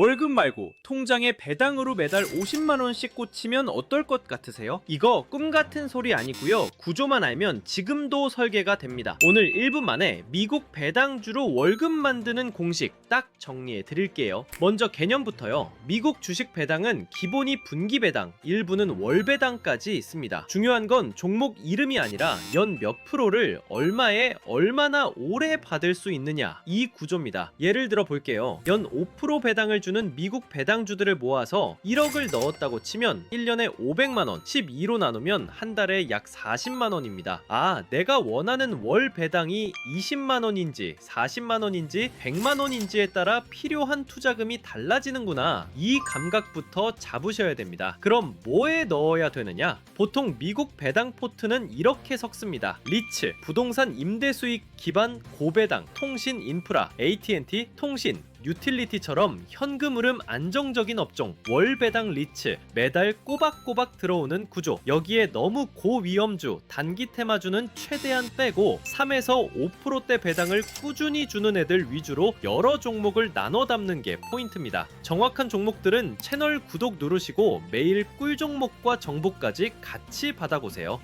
월급 말고 통장에 배당으로 매달 50만원씩 꽂히면 어떨 것 같으세요? 이거 꿈 같은 소리 아니고요. 구조만 알면 지금도 설계가 됩니다. 오늘 1분 만에 미국 배당주로 월급 만드는 공식 딱 정리해 드릴게요. 먼저 개념부터요. 미국 주식 배당은 기본이 분기 배당 일부는 월 배당까지 있습니다. 중요한 건 종목 이름이 아니라 연 몇 프로를 얼마에 얼마나 오래 받을 수 있느냐. 이 구조입니다. 예를 들어 볼게요. 연 5% 배당을 주는 미국 배당주들을 모아서 1억을 넣었다고 치면 1년에 500만원 12로 나누면 한 달에 약 40만원입니다. 아 내가 원하는 월 배당이 20만원인지 40만원인지 100만원인지에 따라 필요한 투자금이 달라지는구나. 이 감각부터 잡으셔야 됩니다. 그럼 뭐에 넣어야 되느냐? 보통 미국 배당 포트는 이렇게 섞습니다. 리츠 부동산 임대 수익 기반 고배당 통신 인프라 AT&T 통신 유틸리티처럼 현금 흐름 안정적인 업종 월 배당 리츠 매달 꼬박꼬박 들어오는 구조. 여기에 너무 고위험주 단기 테마주는 최대한 빼고 3에서 5%대 배당을 꾸준히 주는 애들 위주로 여러 종목을 나눠 담는 게 포인트입니다. 정확한 종목들은 채널 구독 누르시고 매일 꿀 종목과 정보까지 같이 받아보세요